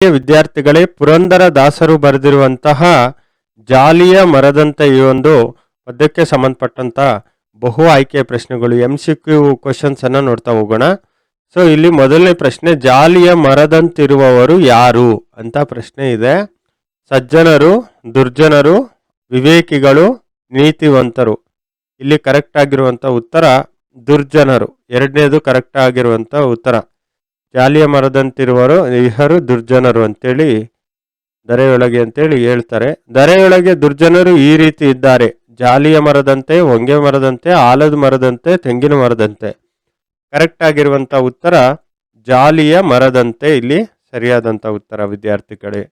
ವಿದ್ಯಾರ್ಥಿಗಳೇ ಪುರಂದರ ದಾಸರು ಬರೆದಿರುವಂತಹ ಜಾಲಿಯ ಮರದಂತೆ ಈ ಒಂದು ಪದ್ಯಕ್ಕೆ ಸಂಬಂಧಪಟ್ಟಂತ ಬಹು ಆಯ್ಕೆ ಪ್ರಶ್ನೆಗಳು ಎಂ ಸಿ ಕ್ಯೂ ಕ್ವಶನ್ಸ್ ಅನ್ನ ನೋಡ್ತಾ ಹೋಗೋಣ. ಸೊ ಇಲ್ಲಿ ಮೊದಲನೇ ಪ್ರಶ್ನೆ, ಜಾಲಿಯ ಮರದಂತಿರುವವರು ಯಾರು ಅಂತ ಪ್ರಶ್ನೆ ಇದೆ. ಸಜ್ಜನರು, ದುರ್ಜನರು, ವಿವೇಕಿಗಳು, ನೀತಿವಂತರು. ಇಲ್ಲಿ ಕರೆಕ್ಟ್ ಆಗಿರುವಂತ ಉತ್ತರ ದುರ್ಜನರು. ಎರಡನೇದು ಕರೆಕ್ಟ್ ಆಗಿರುವಂತ ಉತ್ತರ. ಜಾಲಿಯ ಮರದಂತಿರುವರು ಇಹರು ದುರ್ಜನರು ಅಂತೇಳಿ ದರೆಯೊಳಗೆ ಅಂತೇಳಿ ಹೇಳ್ತಾರೆ. ದರೆಯೊಳಗೆ ದುರ್ಜನರು ಈ ರೀತಿ ಇದ್ದಾರೆ. ಜಾಲಿಯ ಮರದಂತೆ, ಹೊಂಗೆ ಮರದಂತೆ, ಆಲದ ಮರದಂತೆ, ತೆಂಗಿನ ಮರದಂತೆ. ಕರೆಕ್ಟ್ ಆಗಿರುವಂತ ಉತ್ತರ ಜಾಲಿಯ ಮರದಂತೆ ಇಲ್ಲಿ ಸರಿಯಾದಂತ ಉತ್ತರ ವಿದ್ಯಾರ್ಥಿಗಳೇ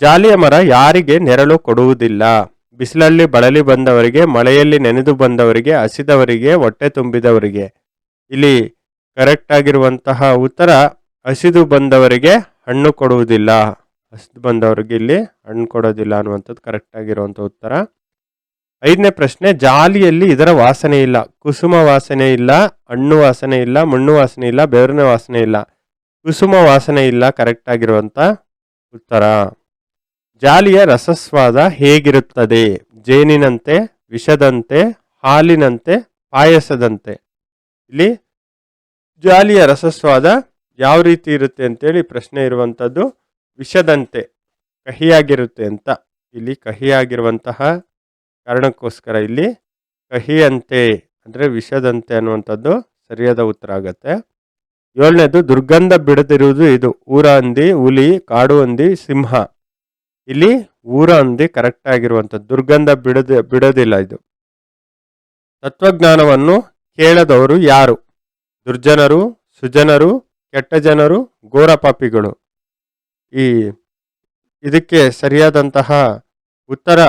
ಜಾಲಿಯ ಮರ ಯಾರಿಗೆ ನೆರಳು ಕೊಡುವುದಿಲ್ಲ. ಬಿಸಿಲಲ್ಲಿ ಬಳಲಿ ಬಂದವರಿಗೆ, ಮಳೆಯಲ್ಲಿ ನೆನೆದು ಬಂದವರಿಗೆ, ಹಸಿದವರಿಗೆ, ಹೊಟ್ಟೆ ತುಂಬಿದವರಿಗೆ. ಇಲ್ಲಿ ಕರೆಕ್ಟ್ ಆಗಿರುವಂತಹ ಉತ್ತರ, ಹಸಿದು ಬಂದವರಿಗೆ ಹಣ್ಣು ಕೊಡುವುದಿಲ್ಲ. ಹಸಿದು ಬಂದವರಿಗೆ ಇಲ್ಲಿ ಹಣ್ಣು ಕೊಡೋದಿಲ್ಲ ಅನ್ನುವಂಥದ್ದು ಕರೆಕ್ಟ್ ಆಗಿರುವಂಥ ಉತ್ತರ. ಐದನೇ ಪ್ರಶ್ನೆ, ಜಾಲಿಯಲ್ಲಿ ಇದರ ವಾಸನೆ ಇಲ್ಲ. ಕುಸುಮ ವಾಸನೆ ಇಲ್ಲ, ಹಣ್ಣು ವಾಸನೆ ಇಲ್ಲ, ಮಣ್ಣು ವಾಸನೆ ಇಲ್ಲ ಬೆವರಿನ ವಾಸನೆ ಇಲ್ಲ. ಕುಸುಮ ವಾಸನೆ ಇಲ್ಲ ಕರೆಕ್ಟ್ ಆಗಿರುವಂಥ ಉತ್ತರ. ಜಾಲಿಯ ರಸಸ್ವಾದ ಹೇಗಿರುತ್ತದೆ? ಜೇನಿನಂತೆ, ವಿಷದಂತೆ, ಹಾಲಿನಂತೆ, ಪಾಯಸದಂತೆ. ಇಲ್ಲಿ ಜಾಲಿಯ ರಸಸ್ವಾದ ಯಾವ ರೀತಿ ಇರುತ್ತೆ ಅಂತೇಳಿ ಪ್ರಶ್ನೆ ಇರುವಂಥದ್ದು ವಿಷದಂತೆ, ಕಹಿಯಾಗಿರುತ್ತೆ ಅಂತ. ಇಲ್ಲಿ ಕಹಿಯಾಗಿರುವಂತಹ ಕಾರಣಕ್ಕೋಸ್ಕರ ಇಲ್ಲಿ ಕಹಿಯಂತೆ ಅಂದರೆ ವಿಷದಂತೆ ಅನ್ನುವಂಥದ್ದು ಸರಿಯಾದ ಉತ್ತರ ಆಗತ್ತೆ. ಏಳನೇದು, ದುರ್ಗಂಧ ಬಿಡದಿರುವುದು ಇದು. ಊರ ಹಂದಿ, ಹುಲಿ, ಕಾಡು ಹಂದಿ, ಸಿಂಹ. ಇಲ್ಲಿ ಊರ ಹಂದಿ ಕರೆಕ್ಟ್ ಆಗಿರುವಂಥದ್ದು. ದುರ್ಗಂಧ ಬಿಡದ, ಬಿಡೋದಿಲ್ಲ ಇದು. ತತ್ವಜ್ಞಾನವನ್ನು ಕೇಳದವರು ಯಾರು? ದುರ್ಜನರು, ಸುಜನರು ಕೆಟ್ಟ ಜನರು ಘೋರ ಪಾಪಿಗಳು. ಈ ಇದಕ್ಕೆ ಸರಿಯಾದಂತಹ ಉತ್ತರ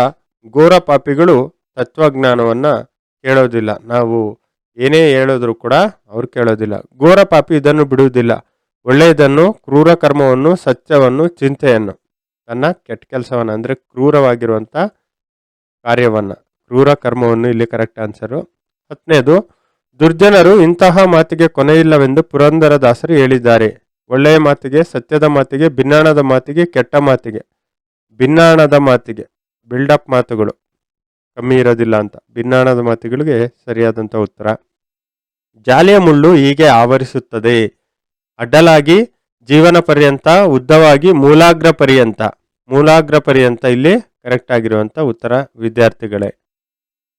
ಘೋರ ಪಾಪಿಗಳು ತತ್ವಜ್ಞಾನವನ್ನು ಕೇಳೋದಿಲ್ಲ. ನಾವು ಏನೇ ಹೇಳಿದ್ರು ಕೂಡ ಅವ್ರು ಕೇಳೋದಿಲ್ಲ. ಘೋರ ಪಾಪಿ ಇದನ್ನು ಬಿಡುವುದಿಲ್ಲ. ಒಳ್ಳೆಯದನ್ನು, ಕ್ರೂರ ಕರ್ಮವನ್ನು, ಸತ್ಯವನ್ನು, ಚಿಂತೆಯನ್ನು. ತನ್ನ ಕೆಟ್ಟ ಕೆಲಸವನ್ನು ಅಂದರೆ ಕ್ರೂರವಾಗಿರುವಂಥ ಕಾರ್ಯವನ್ನು. ಕ್ರೂರ ಕರ್ಮವನ್ನು ಇಲ್ಲಿ ಕರೆಕ್ಟ್ ಆನ್ಸರು ಹತ್ತನೇದು ದುರ್ಜನರು ಇಂತಹ ಮಾತಿಗೆ ಕೊನೆಯಿಲ್ಲವೆಂದು ಪುರಂದರದಾಸರು ಹೇಳಿದ್ದಾರೆ. ಒಳ್ಳೆಯ ಮಾತಿಗೆ, ಸತ್ಯದ ಮಾತಿಗೆ, ಭಿನ್ನಾಣದ ಮಾತಿಗೆ, ಕೆಟ್ಟ ಮಾತಿಗೆ. ಭಿನ್ನಾಣದ ಮಾತಿಗೆ ಬಿಲ್ಡಪ್ ಮಾತುಗಳು. ಕಮ್ಮಿ ಇರೋದಿಲ್ಲ ಅಂತ. ಭಿನ್ನಾಣದ ಮಾತುಗಳಿಗೆ ಸರಿಯಾದಂಥ ಉತ್ತರ. ಜಾಲಿಯ ಮುಳ್ಳು ಹೀಗೆ ಆವರಿಸುತ್ತದೆ. ಅಡ್ಡಲಾಗಿ, ಜೀವನ ಪರ್ಯಂತ, ಉದ್ದವಾಗಿ, ಮೂಲಾಗ್ರ ಪರ್ಯಂತ. ಮೂಲಾಗ್ರ ಪರ್ಯಂತ ಇಲ್ಲಿ ಕರೆಕ್ಟ್ ಆಗಿರುವಂಥ ಉತ್ತರ, ವಿದ್ಯಾರ್ಥಿಗಳೇ.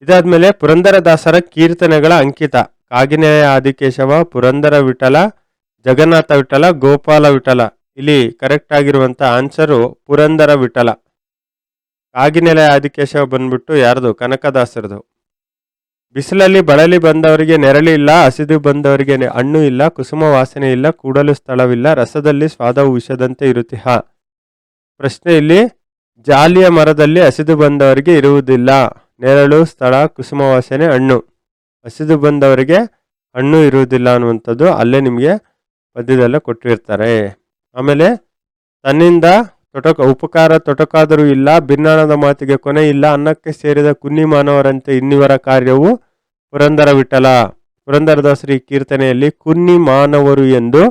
ಇದಾದ್ಮೇಲೆ ಪುರಂದರದಾಸರ ಕೀರ್ತನೆಗಳ ಅಂಕಿತ. ಕಾಗಿನೇಯ ಆದಿಕೇಶವ ಪುರಂದರ ವಿಠಲ, ಜಗನ್ನಾಥ ವಿಠಲ, ಗೋಪಾಲ ವಿಠಲ. ಇಲ್ಲಿ ಕರೆಕ್ಟ್ ಆಗಿರುವಂತ ಆನ್ಸರು ಪುರಂದರ ವಿಠಲ. ಕಾಗಿನೆಲೆ ಆದಿಕೇಶವ ಬಂದ್ಬಿಟ್ಟು ಯಾರ್ದು? ಕನಕದಾಸರದು. ಬಿಸಿಲಲ್ಲಿ ಬಳಲಿ ಬಂದವರಿಗೆ ನೆರಳಿ ಇಲ್ಲ, ಹಸಿದು ಬಂದವರಿಗೆ ಹಣ್ಣು ಇಲ್ಲ, ಕುಸುಮ ವಾಸನೆ ಇಲ್ಲ, ಕೂಡಲು ಸ್ಥಳವಿಲ್ಲ, ರಸದಲ್ಲಿ ಸ್ವಾದವು ವಿಷದಂತೆ ಇರುತ್ತಿಹ ಪ್ರಶ್ನೆ ಇಲ್ಲಿ, ಜಾಲಿಯ ಮರದಲ್ಲಿ ಹಸಿದು ಬಂದವರಿಗೆ ಇರುವುದಿಲ್ಲ. ನೆರಳು, ಸ್ಥಳ, ಕುಸುಮ ವಾಸನೆ, ಹಣ್ಣು. ಹಸಿದು ಬಂದವರಿಗೆ ಹಣ್ಣು ಇರುವುದಿಲ್ಲ ಅನ್ನುವಂಥದ್ದು ಅಲ್ಲೇ ನಿಮಗೆ ಪದ್ಯದಲ್ಲೇ ಕೊಟ್ಟಿರ್ತಾರೆ. ಆಮೇಲೆ ತನ್ನಿಂದ ತೊಟಕ, ಉಪಕಾರ ತೊಟಕಾದರೂ ಇಲ್ಲ, ಭಿನ್ನಾಣದ ಮಾತಿಗೆ ಕೊನೆ ಇಲ್ಲ, ಅನ್ನಕ್ಕೆ ಸೇರಿದ ಕುನ್ನಿ ಮಾನವರಂತೆ ಇನ್ನಿವರ ಕಾರ್ಯವು ಪುರಂದರ ವಿಠಲ ಪುರಂದರದಾಸರಿ ಕೀರ್ತನೆಯಲ್ಲಿ ಕುನ್ನಿ ಮಾನವರು ಎಂದು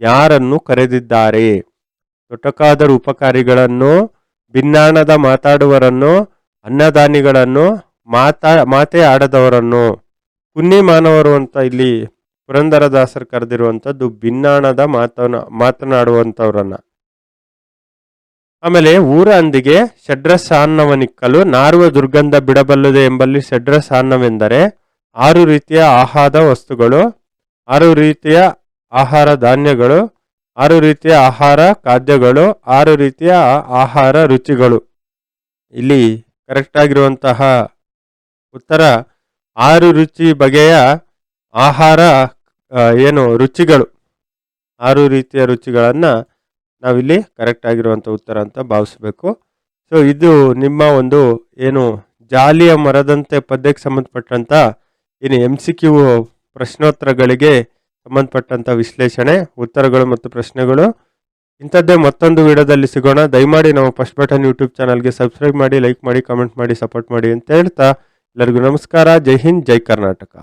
ಯಾರನ್ನು ಕರೆದಿದ್ದಾರೆ? ತೊಟಕಾದರೂ ಉಪಕಾರಿಗಳನ್ನು, ಭಿನ್ನಾಣದ ಮಾತಾಡುವರನ್ನು ಅನ್ನದಾನಿಗಳನ್ನು ಮಾತಾ, ಮಾತೆ ಆಡದವರನ್ನು ಕುನ್ನಿ ಮಾನವರು ಅಂತ ಇಲ್ಲಿ ಪುರಂದರದಾಸರು ಕರೆದಿರುವಂಥದ್ದು ಭಿನ್ನಾಣದ ಮಾತನ, ಮಾತನಾಡುವಂಥವ್ರನ್ನ. ಆಮೇಲೆ ಊರ ಅಂದಿಗೆ ಷಡ್ರಸಾನ್ನವನಿಕ್ಕಲು ನಾರುವ ದುರ್ಗಂಧ ಬಿಡಬಲ್ಲದೆ ಎಂಬಲ್ಲಿ ಷಡ್ರಸಾನ್ನವೆಂದರೆ ಆರು ರೀತಿಯ ಆಹಾರ ವಸ್ತುಗಳು, ಆರು ರೀತಿಯ ಆಹಾರ ಧಾನ್ಯಗಳು, ಆರು ರೀತಿಯ ಆಹಾರ ಖಾದ್ಯಗಳು, ಆರು ರೀತಿಯ ಆಹಾರ ರುಚಿಗಳು. ಇಲ್ಲಿ ಕರೆಕ್ಟ್ ಆಗಿರುವಂತಹ ಉತ್ತರ. ಆರು ರುಚಿ ಬಗೆಯ ಆಹಾರ ಏನು ರುಚಿಗಳು. ಆರು ರೀತಿಯ ರುಚಿಗಳನ್ನು ನಾವಿಲ್ಲಿ ಕರೆಕ್ಟ್ ಆಗಿರುವಂಥ ಉತ್ತರ ಅಂತ ಭಾವಿಸಬೇಕು. ಸೊ ಇದು ನಿಮ್ಮ ಒಂದು ಏನು ಜಾಲಿಯ ಮರದಂತೆ ಪದ್ಯಕ್ಕೆ ಸಂಬಂಧಪಟ್ಟಂಥ ಏನು ಎಂ ಸಿ ಕ್ಯೂ ಪ್ರಶ್ನೋತ್ತರಗಳಿಗೆ ಸಂಬಂಧಪಟ್ಟಂಥ ವಿಶ್ಲೇಷಣೆ, ಉತ್ತರಗಳು ಮತ್ತು ಪ್ರಶ್ನೆಗಳು ಇಂಥದ್ದೇ ಮತ್ತೊಂದು ವಿಡಿಯೋದಲ್ಲಿ ಸಿಗೋಣ. ದಯಮಾಡಿ ನಮ್ಮ ಫಸ್ಟ್ ಬಟನ್ ಯೂಟ್ಯೂಬ್ ಚಾನಲ್ಗೆ ಸಬ್ಸ್ಕ್ರೈಬ್ ಮಾಡಿ, ಲೈಕ್ ಮಾಡಿ, ಕಮೆಂಟ್ ಮಾಡಿ, ಸಪೋರ್ಟ್ ಮಾಡಿ ಅಂತ ಹೇಳ್ತಾ ಎಲ್ಲರಿಗೂ ನಮಸ್ಕಾರ. ಜೈ ಹಿಂದ್, ಜೈ ಕರ್ನಾಟಕ.